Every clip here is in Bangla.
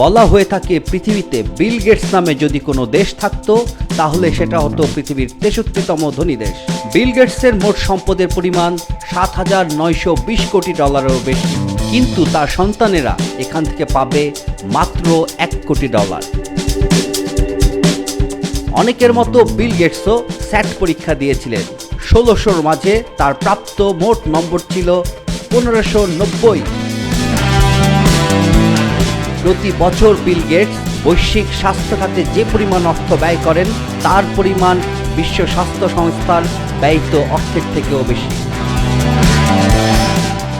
বলা হয়ে থাকে পৃথিবীতে বিল গেটস নামে যদি কোনো দেশ থাকতো, তাহলে সেটা হতো পৃথিবীর তেষট্টিতম ধনী দেশ। বিল গেটসের মোট সম্পদের পরিমাণ সাত হাজার নয়শো বিশ কোটি ডলারেরও বেশি। কিন্তু তার সন্তানেরা এখান থেকে পাবে মাত্র এক কোটি ডলার। অনেকের মতো বিল গেটসও স্যাট পরীক্ষা দিয়েছিলেন। ষোলোশোর মাঝে তার প্রাপ্ত মোট নম্বর ছিল পনেরোশো নব্বই। প্রতি বছর বিল গেটস বৈশ্বিক স্বাস্থ্য খাতে যে পরিমাণ অর্থ ব্যয় করেন, তার পরিমাণ বিশ্ব স্বাস্থ্য সংস্থার ব্যয়িত অর্থের থেকেও বেশি।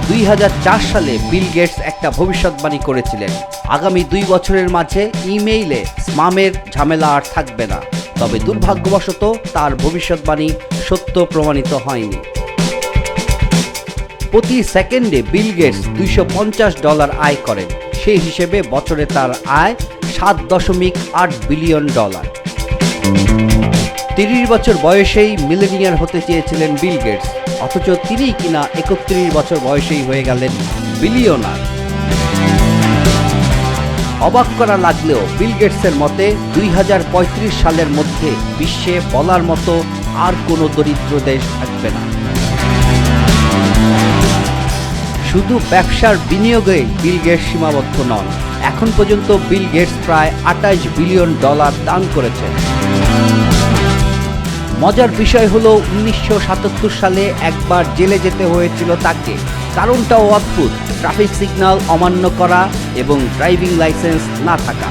দুই হাজার চার সালে বিল গেটস একটা ভবিষ্যৎবাণী করেছিলেন। আগামী দুই বছরের মাঝে ইমেইলে স্মামের ঝামেলা আর থাকবে না। তবে দুর্ভাগ্যবশত তার ভবিষ্যৎবাণী সত্য প্রমাণিত হয়নি। প্রতি সেকেন্ডে বিল গেটস দুইশো পঞ্চাশ ডলার আয় করেন। সেই হিসেবে বছরে তার আয় সাত দশমিক আট বিলিয়ন ডলার। তিরিশ বছর বয়সেই মিলেনিয়ার হতে চেয়েছিলেন বিল গেটস, অথচ তিনি কিনা একত্রিশ বছর বয়সেই হয়ে গেলেন বিলিয়নার। অবাক করা লাগলেও বিল গেটসের মতে দুই হাজার পঁয়ত্রিশ সালের মধ্যে বিশ্বে বলার মতো আর কোনো দরিদ্র দেশ থাকবে না। শুধু ব্যবসার বিনিয়োগে বিল গেটস সীমাবদ্ধ নন, এখন পর্যন্ত বিল গেটস প্রায় আটাইশ বিলিয়ন ডলার দান করেছেন মজার বিষয় হলো উনিশশো সাতাত্তর সালে একবার জেলে যেতে হয়েছিল তাকে। কারণটাও অদ্ভুত, ট্রাফিক সিগন্যাল অমান্য করা এবং ড্রাইভিং লাইসেন্স না থাকা।